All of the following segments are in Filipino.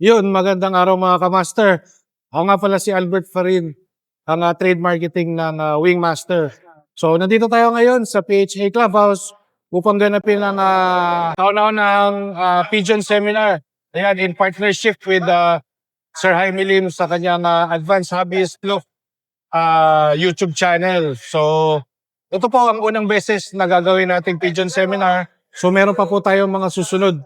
Yun, magandang araw mga kamaster. Ako nga pala si Albert Farin, ang ah, trade marketing ng ah, Wingmaster. So, nandito tayo ngayon sa PHA Clubhouse upang ganapin ang uh, ah, Pigeon Seminar. Ayan, in partnership with ah, Sir Jaime Lim sa kanyang ah, Advanced Hobbyist Look ah, YouTube channel. So, ito po ang unang beses na gagawin nating Pigeon Seminar. So, meron pa po tayong mga susunod.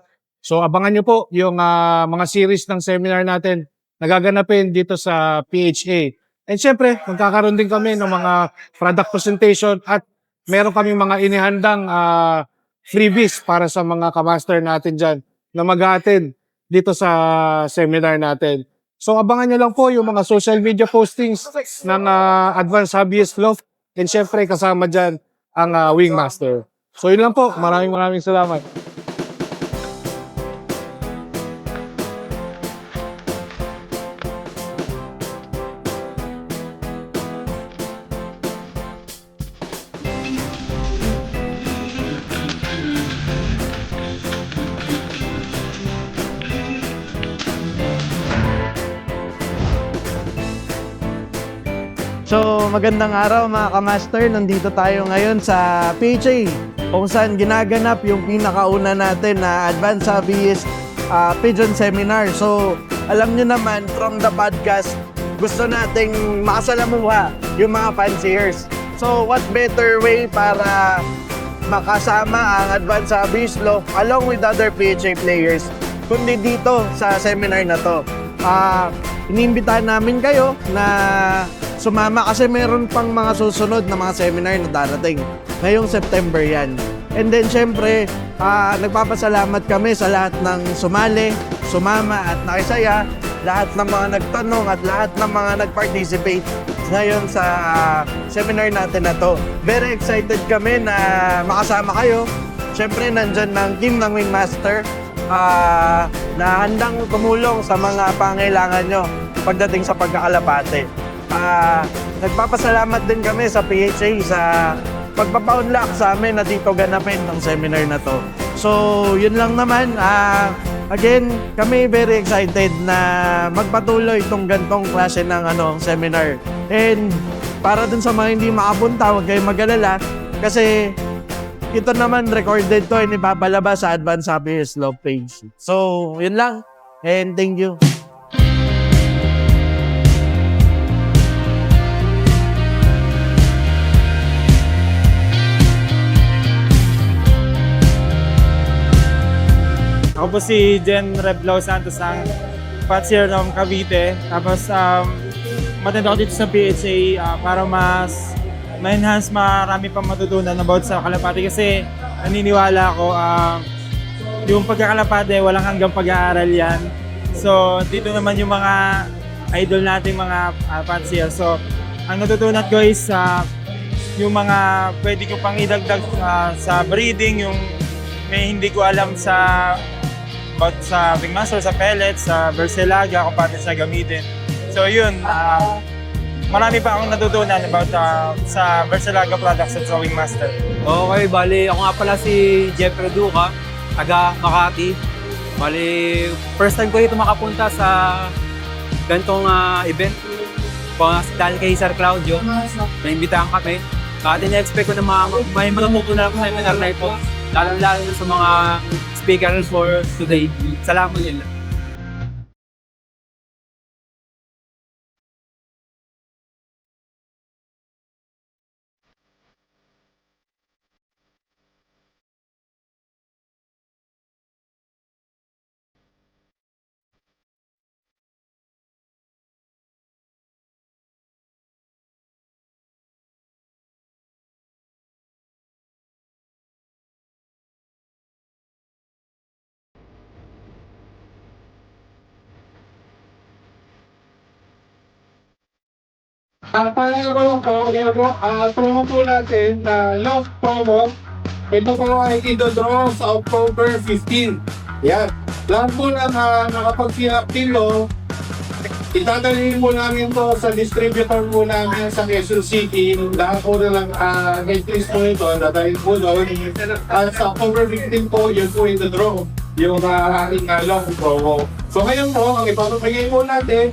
So abangan nyo po yung ah, mga series ng seminar natin na gaganapin dito sa PHA. And syempre, magkakaroon din kami ng mga product presentation at meron kami mga inihandang ah, freebies para sa mga kamaster natin dyan na mag dito sa seminar natin. So abangan nyo lang po yung mga social media postings ng ah, Advanced Hobbyist Loft and syempre kasama dyan ang ah, Wingmaster. So yun lang po. Maraming maraming salamat. So, magandang araw mga kamaster. Nandito tayo ngayon sa PHA kung saan ginaganap yung pinakauna natin na Advanced Hobbyist ah, Pigeon Seminar. So, alam nyo naman, from the podcast, gusto nating makasalamuha yung mga fanciers. So, what better way para makasama ang Advanced Hobbyist Law along with other PHA players kundi dito sa seminar na to. Ah, inimbitahan namin kayo na sumama kasi meron pang mga susunod na mga seminar na darating. Ngayong September yan. And then syempre, ah, nagpapasalamat kami sa lahat ng sumali, sumama at nakisaya, lahat ng mga nagtanong at lahat ng mga nag-participate ngayon sa ah, seminar natin na to. Very excited kami na makasama kayo. Syempre, nandyan ng team ng Wingmaster ah, na handang tumulong sa mga pangailangan nyo pagdating sa pagkakalapate. Ah, nagpapasalamat din kami sa PHA sa pagpapaunlak sa amin na dito ganapin ng seminar na to. So, yun lang naman. Ah, again, kami very excited na magpatuloy itong gantong klase ng ano, seminar. And para dun sa mga hindi makapunta, huwag kayong mag-alala kasi ito naman recorded to and ipapalabas sa Advanced Hobbyist Love page. So, yun lang. And thank you. Ako po si Jen Reblao Santos ang Patsier ng Cavite. Tapos um, matanda ako dito sa PHA ah, para mas ma-enhance marami pang matutunan about sa kalapati kasi naniniwala ako ah, yung pagkakalapati walang hanggang pag-aaral yan. So dito naman yung mga idol nating mga uh, Patsier. So ang natutunan ko is ah, yung mga pwede ko pang idagdag ah, sa breeding, yung may hindi ko alam sa about sa Wingmaster, sa pellets, sa Versilaga, kung paano siya gamitin. So yun, ah, marami pa akong natutunan about ah, sa Versilaga products at sa Wingmaster. Okay, bali ako nga pala si Jeffrey Duca, taga Makati. Bali, first time ko dito makapunta sa gantong ah, event. Kung dahil kay Sir Claudio, naimbitahan kami. At in-expect ko na mga, may matutunan ako sa seminar na ito. Lalo-lalo sa mga speakers for today. Salamat nila. Ang yun po, ang promo po natin na love promo. Ito po ay idodraw sa October 15. Yan. Lahat po na uh, nakapag-fill kilo, itadalhin po namin to sa distributor po namin sa Quezon City. Lahat po na lang uh, entries po ito, dadalhin po doon. At sa October 15 po, yun po yung draw yung uh, ating uh, love promo. So ngayon po, ang ipapamigay po natin,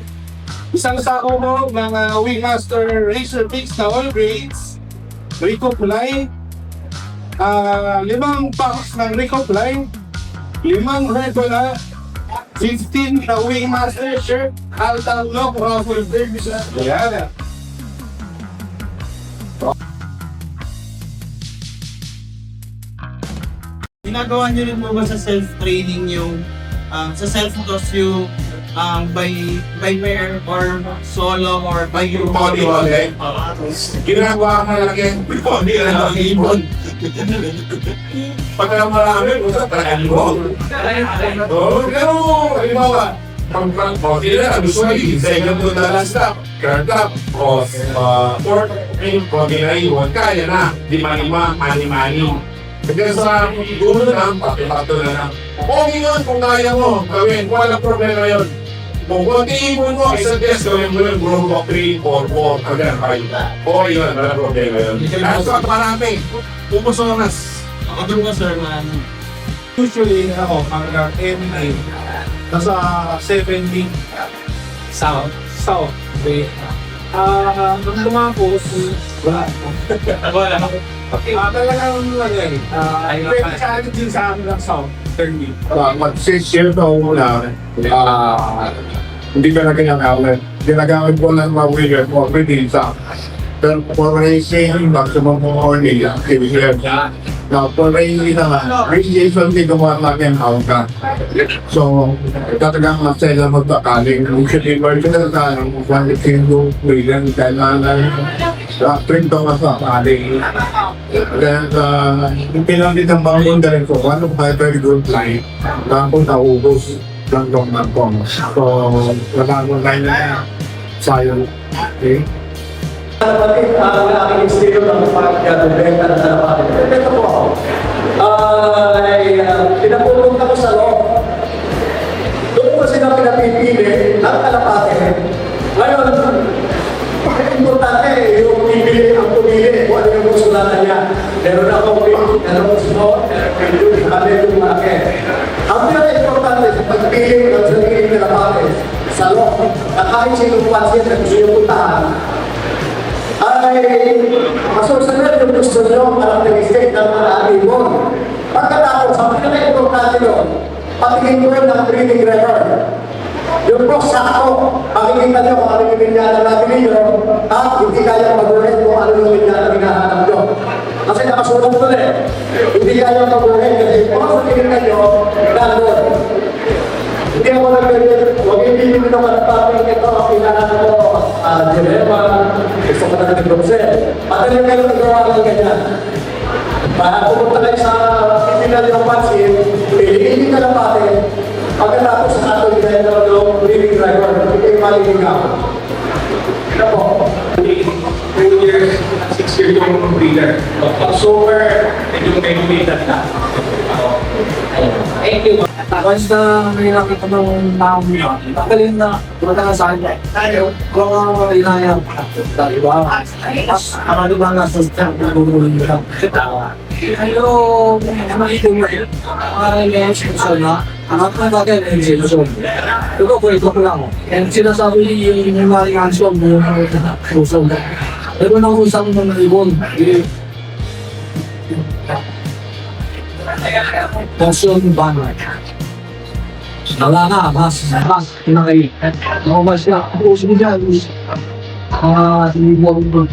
isang sako mo ng uh, Wingmaster Razor Mix na all grades, Rico Kulay, ah limang packs ng Rico Kulay, limang Regola, 15 na Wingmaster shirt, Alta Lock, Ruffle Baby Yan. ginagawa niyo rin po ba sa self-training yung um, sa self-toss yung um, by by pair or solo or by your Body body. Ginagawa ko lang yan. Body lang ang ibon. Pag na marami, usa talagang ibon. Oo, pero halimbawa, pag pag body na, gusto mo yung second to the last stop. Third stop, o uh, fourth, yung body na iwan, kaya na. Di lima, mani-mani. Kasi sa dulo na, pati-pato na lang. Okay yun, kung kaya mo, gawin, walang problema yun. Kung konti ibon mo, isang test gawin mo yun, bro, 3, 4, 4, hanggang 5. Okay yun, walang problema yun. At so, marami, pumusonas. Ako doon ko sir ano, Usually, ako, hanggang MMA, nasa 70 south. south. Okay. Ah, nung lumapos, wala. Wala. Ah, talagang ano yan. Ah, pwede challenge din sa amin ng south. 30. Uh, mag-share to muna, ah, hindi ka na ginagamit. Ginagamit ko lang mga wheeler for sa pero for racing, maximum mo only, activity. Now, for racing naman, radiation din gumawa namin ang ka. So, talagang masaya magpakaling. Din ba siya sa kung kilo, million, kailangan sa trip to ka sa kaling. Then, uh, pinamit ng mga mundarin ko, one of my very good line, naubos ng dong ng pong. So, nabagong line na sayang. Okay? Ang aking estilo ng pagkabenta ng kalapate. Ito po. Kahit sinong pansyan na gusto yung puntahan, ay masusunod yung gusto nyo karakteristik ng mga ibon. Pagkatapos, ang pinaka-importante nyo, patingin ko ng breeding record. Yung po sakto, makikita nyo kung ano yung binyana na nabili nyo, at hindi kaya mag-ulit kung ano yung binyana hinahanap nyo. Kasi nakasulat ko na eh. Hindi kaya mag-ulit kasi kung ano tinignan nyo, nandun. Hindi ako nag-ganyan. Huwag yung ng kalapapin ito. Ang ah, dilema. Gusto ko na nag-grosel. Madali kayo nagawa ng ganyan. Para pumunta kayo sa pipinal ng pansin, piliin yung kalapapin. Pagkatapos sa ato yung ganyan ng living driver, hindi kayo maliligaw. Ito po. Two years, six years yung breeder. Super, medyo may lumitan na. Tapos na may nakita ng tao niya, magaling na tumatagal sa. Tayo, kung ang inayang tayo ba? Tapos, ang ano ba nasa sa pagbubuhin nila? Pero, makikita mo, ang mga sinusunod na, ang bagay na yung sinusunod. Ito po, ito ko lang. And sinasabi yung mga reaction mo, yung susunod. Pero nang usang ng ibon, Passion banner. Wala nga, mas, mas, pinakay. Ako mas na, puso ko dyan. Mga, sinibong